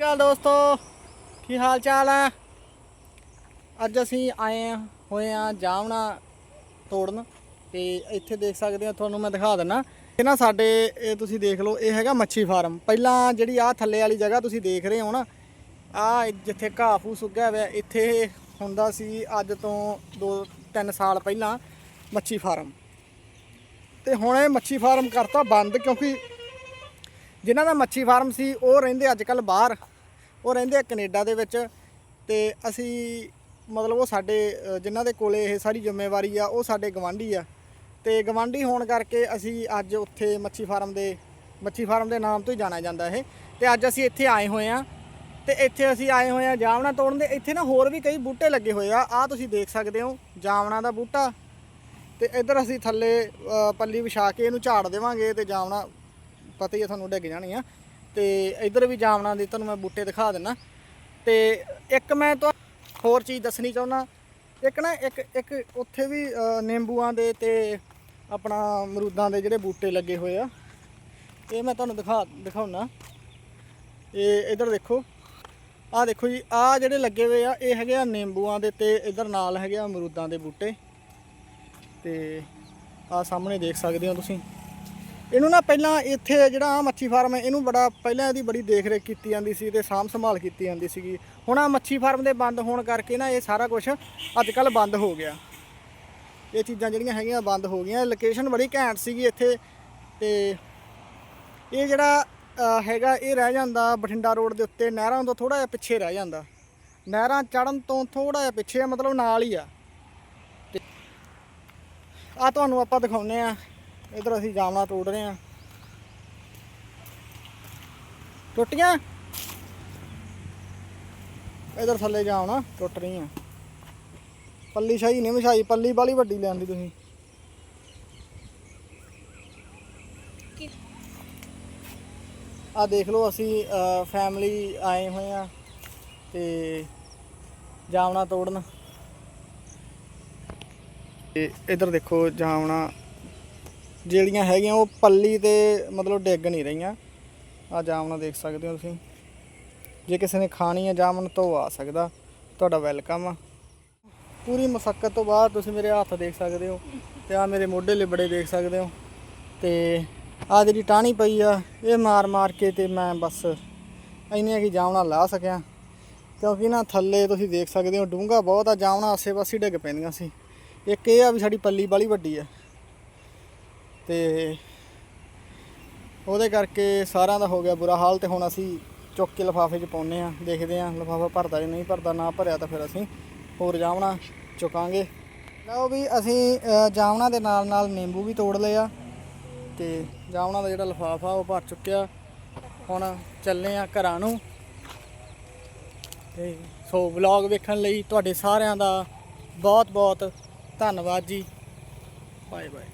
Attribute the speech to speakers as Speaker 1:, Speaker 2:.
Speaker 1: ਗੱਲ ਦੋਸਤੋ, ਕੀ ਹਾਲ ਚਾਲ ਹੈ ਅੱਜ ਅਸੀਂ ਆਏ ਹਾਂ- ਹੋਏ ਆ ਜਾਮਣਾ ਤੋੜਨ ਤੇ ਇੱਥੇ ਦੇਖ ਸਕਦੇ ਹੋ ਤੁਹਾਨੂੰ ਮੈਂ ਦਿਖਾ ਦਿੰਨਾ। ਇਹ ਨਾ ਸਾਡੇ, ਇਹ ਤੁਸੀਂ ਦੇਖ ਲਓ, ਇਹ ਹੈਗਾ ਮੱਛੀ ਫਾਰਮ। ਪਹਿਲਾਂ ਜਿਹੜੀ ਆ ਥੱਲੇ ਵਾਲੀ ਜਗ੍ਹਾ ਤੁਸੀਂ ਦੇਖ ਰਹੇ ਹੋ ਨਾ ਆ ਜਿੱਥੇ ਘਾਹ ਫੂਸ ਉੱਗਿਆ ਹੋਇਆ, ਇੱਥੇ ਹੁੰਦਾ ਸੀ ਅੱਜ ਤੋਂ 2 3 ਸਾਲ ਪਹਿਲਾਂ ਮੱਛੀ ਫਾਰਮ। ਤੇ ਹੁਣ ਇਹ ਮੱਛੀ ਫਾਰਮ ਕਰਤਾ ਬੰਦ ਕਿਉਂਕਿ ਜਿਨ੍ਹਾਂ ਦਾ ਮੱਛੀ ਫਾਰਮ ਸੀ, ਉਹ ਰਹਿੰਦੇ ਅੱਜ ਕੱਲ ਬਾਹਰ। ਉਹ ਰਹਿੰਦੇ ਆ ਕੈਨੇਡਾ ਦੇ ਵਿੱਚ ਤੇ ਅਸੀਂ ਮਤਲਬ ਉਹ ਸਾਡੇ ਅ, ਜਿਨ੍ਹਾਂ ਦੇ ਕੋਲੇ ਇਹ ਸਾਰੀ ਜ਼ਿੰਮੇਵਾਰੀ ਆ ਉਹ ਸਾਡੇ ਗਵਾਂਢੀ ਆ। ਤੇ ਗਵਾਂਢੀ ਹੋਣ ਕਰਕੇ ਅਸੀਂ ਅੱਜ ਉੱਥੇ ਮੱਛੀ ਫਾਰਮ ਦੇ ਮੱਛੀ ਫਾਰਮ ਦੇ ਨਾਮ ਤੋਂ ਹੀ ਜਾਣਿਆ ਜਾਂਦਾ ਇਹ। ਤੇ ਅੱਜ ਅਸੀਂ ਇੱਥੇ ਆਏ ਹੋਏ ਆ। ਤੇ ਇੱਥੇ ਅਸੀਂ ਆਏ ਹੋਏ ਆ ਜਾਮਣਾ ਤੋੜਨ ਦੇ। ਇੱਥੇ ਨਾ ਹੋਰ ਵੀ ਕਈ ਬੂਟੇ ਲੱਗੇ ਹੋਏ ਆ। ਆ ਤੁਸੀਂ ਦੇਖ ਸਕਦੇ ਹੋ ਜਾਮਣਾ ਦਾ ਬੂਟਾ। ਤੇ ਇੱਧਰ ਅਸੀਂ ਥੱਲੇ ਪੱਲੀ ਵਿਛਾ ਕੇ ਇਹਨੂੰ ਝਾੜ ਦੇਵਾਂਗੇ ਤੇ ਜਾਮਣਾ ਪਤਾ ਹੀ ਆ ਤੁਹਾਨੂੰ ਡਿੱਗ ਜਾਣੀ ਆ। ਤੇ ਇੱਧਰ ਵੀ ਜਾਮਣਾ ਦੇ ਤੁਹਾਨੂੰ ਮੈਂ ਬੂਟੇ ਦਿਖਾ ਦਿੰਨਾ। ਤੇ ਇੱਕ ਮੈਂ ਤਾਂ ਹੋਰ ਚੀਜ਼ ਦੱਸਣੀ ਚਾਹੁੰਦਾ ਇੱਕ ਨਾ, ਇੱਕ ਇੱਕ ਉੱਥੇ ਵੀ ਨਿੰਬੂਆਂ ਦੇ ਤੇ ਆਪਣਾ ਅਮਰੂਦਾਂ ਦੇ ਜਿਹੜੇ ਬੂਟੇ ਲੱਗੇ ਹੋਏ ਆ। ਇਹ ਮੈਂ ਤੁਹਾਨੂੰ ਦਿਖਾ ਦਿਖਾਉਣਾ ਇਹ ਇੱਧਰ ਦੇਖੋ। ਆਹ ਦੇਖੋ ਜੀ, ਆਹ ਜਿਹੜੇ ਲੱਗੇ ਹੋਏ ਆ, ਇਹ ਹੈਗੇ ਆ ਨਿੰਬੂਆਂ ਦੇ ਤੇ ਇੱਧਰ ਨਾਲ ਹੈਗੇ ਆ ਅਮਰੂਦਾਂ ਦੇ ਬੂਟੇ। ਤੇ ਆਹ ਸਾਹਮਣੇ ਦੇਖ ਸਕਦੇ ਹੋ ਤੁਸੀਂ। ਇਹਨੂੰ ਨਾ ਪਹਿਲਾਂ ਇੱਥੇ ਜਿਹੜਾ ਆ ਮੱਛੀ ਫਾਰਮ ਹੈ, ਇਹਨੂੰ ਬੜਾ ਪਹਿਲਾਂ ਇਹਦੀ ਬੜੀ ਦੇਖ ਰੇਖ ਕੀਤੀ ਜਾਂਦੀ ਸੀ ਤੇ ਸਾਂਭ ਸੰਭਾਲ ਕੀਤੀ ਜਾਂਦੀ ਸੀਗੀ। ਹੁਣ ਆ ਮੱਛੀ ਫਾਰਮ ਦੇ ਬੰਦ ਹੋਣ ਕਰਕੇ ਨਾ ਇਹ ਸਾਰਾ ਕੁਝ ਅੱਜ ਕੱਲ ਬੰਦ ਹੋ ਗਿਆ। ਇਹ ਚੀਜ਼ਾਂ ਜਿਹੜੀਆਂ ਹੈਗੀਆਂ ਬੰਦ ਹੋ ਗਈਆਂ। ਲੋਕੇਸ਼ਨ ਬੜੀ ਘੈਂਟ ਸੀਗੀ ਇੱਥੇ ਤੇ ਇਹ ਜਿਹੜਾ ਹੈਗਾ, ਇਹ ਰਹਿ ਜਾਂਦਾ ਬਠਿੰਡਾ ਰੋਡ ਦੇ ਉੱਤੇ। ਨਹਿਰਾਂ ਤੋਂ ਥੋੜਾ ਜਿਹਾ ਪਿੱਛੇ ਰਹਿ ਜਾਂਦਾ। ਨਹਿਰਾਂ ਚੜਨ ਤੋਂ ਥੋੜਾ ਜਿਹਾ ਪਿੱਛੇ ਆ, ਮਤਲਬ ਨਾਲ ਹੀ ਆ। ਆ ਤੁਹਾਨੂੰ ਆਪਾਂ ਦਿਖਾਉਨੇ ਆ ਇਧਰ ਅਸੀਂ ਜਾਮਣਾ ਤੋੜ ਰਹੇ ਆ ਟੁੱਟੀਆਂ? ਇਧਰ ਥੱਲੇ ਜਾਮਣਾ ਟੁੱਟ ਰਹੀਆਂ। ਪੱਲੀ ਸ਼ਾਹੀ ਨਹੀਂ ਵਿਛਾਈ, ਪੱਲੀ ਬਾਲੀ ਵੱਡੀ ਲੈਂਦੀ ਤੁਸੀਂ। ਆ ਦੇਖ ਲਓ ਅਸੀਂ ਫੈਮਿਲੀ ਆਏ ਹੋਏ ਆ ਤੇ ਜਾਮਣਾ ਤੋੜਨ। ਤੇ ਇਧਰ ਦੇਖੋ ਜਾਮਣਾ ਜਿਹੜੀਆਂ ਹੈਗੀਆਂ ਉਹ ਪੱਲੀ ਤੇ ਮਤਲਬ ਡਿੱਗ ਨਹੀਂ ਰਹੀਆਂ। ਆ ਜਾਮਣਾ ਦੇਖ ਸਕਦੇ ਹੋ ਤੁਸੀਂ। ਜੇ ਕਿਸੇ ਨੇ ਖਾਣੀ ਹੈ ਜਾਮਨ ਤਾਂ ਉਹ ਆ ਸਕਦਾ। ਤੁਹਾਡਾ ਵੈਲਕਮ ਆ। ਪੂਰੀ ਮੁਸ਼ੱਕਤ ਤੋਂ ਬਾਅਦ ਤੁਸੀਂ ਮੇਰੇ ਹੱਥ ਦੇਖ ਸਕਦੇ ਹੋ ਤੇ ਆ ਮੇਰੇ ਮੋਢੇ ਲਿਬੜੇ ਦੇਖ ਸਕਦੇ ਹੋ। ਤੇ ਆ ਜਿਹੜੀ ਟਾਹਣੀ ਪਈ ਆ, ਇਹ ਮਾਰ ਮਾਰ ਕੇ ਤੇ ਮੈਂ ਬਸ ਇੰਨੀਆਂ ਕੀ ਜਾਮਣਾ ਲਾ ਸਕਿਆ। ਕਿਉਂਕਿ ਨਾ ਥੱਲੇ ਤੁਸੀਂ ਦੇਖ ਸਕਦੇ ਹੋ, ਡੂੰਘਾ ਬਹੁਤ ਆ। ਜਾਮਣਾ ਆਸੇ-ਪਾਸੇ ਡਿੱਗ ਪੈਂਦੀਆਂ ਸੀ। ਇੱਕ ਇਹ ਆ ਵੀ ਸਾਡੀ ਪੱਲੀ ਬਾਲੀ ਵੱਡੀ ਆ। ਤੇ ਉਹਦੇ ਕਰਕੇ ਸਾਰਿਆਂ ਦਾ ਹੋ ਗਿਆ ਬੁਰਾ ਹਾਲ ਤੇ ਹੁਣ ਅਸੀਂ ਚੁੱਕ ਕੇ ਲਿਫਾਫੇ 'ਚ ਪਾਉਨੇ ਆ ਦੇਖਦੇ ਆ ਲਿਫਾਫਾ ਭਰਦਾ ਜਾਂ ਨਹੀਂ ਭਰਦਾ ਨਾ ਭਰਿਆ ਤਾਂ ਫਿਰ ਅਸੀਂ ਹੋਰ ਜਾਮਣਾ ਚੁਕਾਂਗੇ। ਲਓ ਵੀ ਅਸੀਂ ਅ, ਜਾਮਣਾ ਦੇ ਨਾਲ ਨਾਲ ਨਿੰਬੂ ਵੀ ਤੋੜ ਲਿਆ ਆ ਤੇ ਜਾਮਣਾ ਦਾ ਜਿਹੜਾ ਲਿਫਾਫਾ ਉਹ ਭਰ ਚੁੱਕਿਆ। ਹੁਣ ਚੱਲੇ ਆ ਘਰਾਂ ਨੂੰ। ਤੇ ਸੋ ਵਲੌਗ ਵੇਖਣ ਲਈ ਤੁਹਾਡੇ ਸਾਰਿਆਂ ਦਾ ਬਹੁਤ ਬਹੁਤ ਧੰਨਵਾਦ ਜੀ। Bye bye